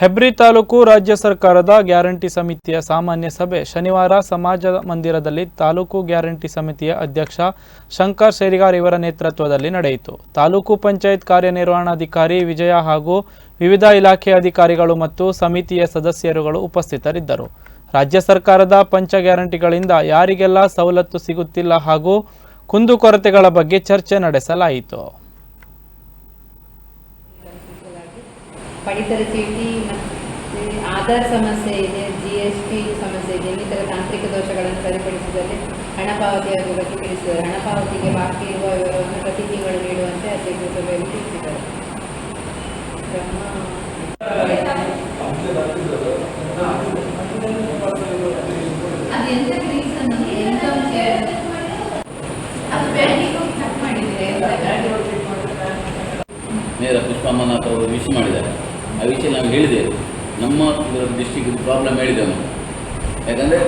ಹೆಬ್ರಿ ತಾಲೂಕು ರಾಜ್ಯ ಸರ್ಕಾರದ ಗ್ಯಾರಂಟಿ ಸಮಿತಿಯ ಸಾಮಾನ್ಯ ಸಭೆ ಶನಿವಾರ ಸಮಾಜ ಮಂದಿರದಲ್ಲಿ ತಾಲೂಕು ಗ್ಯಾರಂಟಿ ಸಮಿತಿಯ ಅಧ್ಯಕ್ಷ ಶಂಕರ್ ಶೇರಿಗಾರ್ ಇವರ ನೇತೃತ್ವದಲ್ಲಿ ನಡೆಯಿತು. ತಾಲೂಕು ಪಂಚಾಯತ್ ಕಾರ್ಯನಿರ್ವಹಣಾಧಿಕಾರಿ ವಿಜಯ ಹಾಗೂ ವಿವಿಧ ಇಲಾಖೆ ಅಧಿಕಾರಿಗಳು ಮತ್ತು ಸಮಿತಿಯ ಸದಸ್ಯರುಗಳು ಉಪಸ್ಥಿತರಿದ್ದರು. ರಾಜ್ಯ ಸರ್ಕಾರದ ಪಂಚ ಗ್ಯಾರಂಟಿಗಳಿಂದ ಯಾರಿಗೆಲ್ಲ ಸವಲತ್ತು ಸಿಗುತ್ತಿಲ್ಲ ಹಾಗೂ ಕುಂದುಕೊರತೆಗಳ ಬಗ್ಗೆ ಚರ್ಚೆ ನಡೆಸಲಾಯಿತು. ಪಡಿತರ ಚೀಟಿ ಮತ್ತು ಆಧಾರ್ ಸಮಸ್ಯೆ ಇದೆ ಜಿ ಎಸ್ ಟಿ ಸಮಸ್ಯೆ ಇದೆ ಇನ್ನಿತರ ತಾಂತ್ರಿಕ ದೋಷಗಳನ್ನು ಸರಿಪಡಿಸಿದಲ್ಲಿ ಹಣ ಪಾವತಿಯ ಬಗ್ಗೆ ತಿಳಿಸಿದ್ದಾರೆ. ಹಣ ಪಾವತಿಗೆ ಬಾಕಿ ಇರುವ ವಿವರವನ್ನು ಪ್ರತಿ ತಿಂಗಳು ನೀಡುವಂತೆ ಅಧ್ಯಕ್ಷ ಸಭೆಯಲ್ಲಿ ತಿಳಿಸಿದ್ದಾರೆ. ನೇರ ಪುಷ್ಪಮ್ಮನಾಥ್ ಅವರು ವಿಶ್ ಮಾಡಿದ್ದಾರೆ. ಆ ವಿಷಯ ನಾವು ಹೇಳಿದ್ದೇವೆ ನಮ್ಮ ಡಿಸ್ಟಿಕ್ ಪ್ರಾಬ್ಲಮ್ ಹೇಳಿದ್ದೇವೆ ನಾವು ಯಾಕಂದರೆ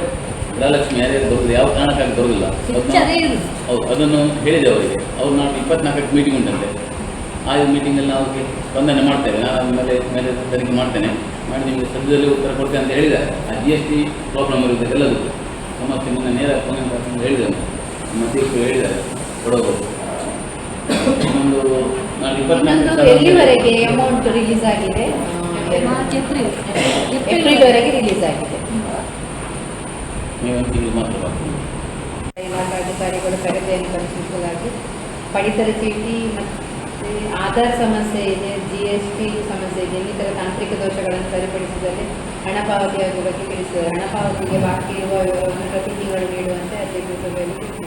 ಗೃಹಲಕ್ಷ್ಮಿ ಯಾರ್ಯಾರು ಬರೋದು ಯಾವ ಕಾರಣಕ್ಕಾಗಿ ಬರೋದಿಲ್ಲ. ಹೌದು ಅದನ್ನು ಹೇಳಿದೆ ಅವರಿಗೆ. ಅವ್ರು ನಾವು ಇಪ್ಪತ್ನಾಲ್ಕಕ್ಕೆ ಮೀಟಿಂಗ್ ಉಂಟಂತೆ. ಆ ಮೀಟಿಂಗಲ್ಲಿ ನಾವು ಅವ್ರಿಗೆ ಸ್ಪಂದನೆ ಮಾಡ್ತೇವೆ. ನಾನು ಮೇಲೆ ಮೇಲೆ ತನಿಖೆ ಮಾಡ್ತೇನೆ. ಮಾಡಿ ನಿಮಗೆ ಸದ್ಯದಲ್ಲಿ ಉತ್ತರ ಕೊಡ್ತೇನೆ ಅಂತ ಹೇಳಿದ್ದಾರೆ. ಆ ಜಿ ಎಸ್ ಟಿ ಪ್ರಾಬ್ಲಮ್ ಇರುತ್ತೆ ಎಲ್ಲದಕ್ಕೂ ಸಮಸ್ಯೆ ಮುಂದೆ ನೇರ ಫೋನ್ ಹೇಳಿದೆ ನಮ್ಮ ಅಧ್ಯಕ್ಷರು ಹೇಳಿದ್ದಾರೆ. ಕೊಡೋದು. ಒಂದು ನಾನು ಇಪ್ಪತ್ನಾಲ್ಕು ರಿಲೀಸ್ ಆಗಿದೆ. ಏಪ್ರಿಲ್ವರೆಗೆ ರಿಲೀಸ್ ಆಗಿದೆ ಇಲಾಖಾಧಿಕಾರಿಗಳು ಪರದೆಯನ್ನು ಪರಿಶೀಲಿಸಲಾಗಿ ಪಡಿತರ ಚೀಟಿ ಮತ್ತು ಆಧಾರ್ ಸಮಸ್ಯೆ ಇದೆ ಜಿ ಎಸ್ ಟಿ ಸಮಸ್ಯೆ ಇದೆ ಇನ್ನಿತರ ತಾಂತ್ರಿಕ ದೋಷಗಳನ್ನು ಸರಿಪಡಿಸಿದಲ್ಲಿ ಹಣ ಪಾವತಿಯಾಗುವ ಬಗ್ಗೆ ತಿಳಿಸಿದ್ದಾರೆ. ಹಣ ಪಾವತಿಗೆ ಬಾಕಿ ಇರುವ ವಿವರವನ್ನು ಪ್ರತಿ ತಿಂಗಳು ನೀಡುವಂತೆ ಅಧ್ಯಕ್ಷ ಸಭೆಯಲ್ಲಿ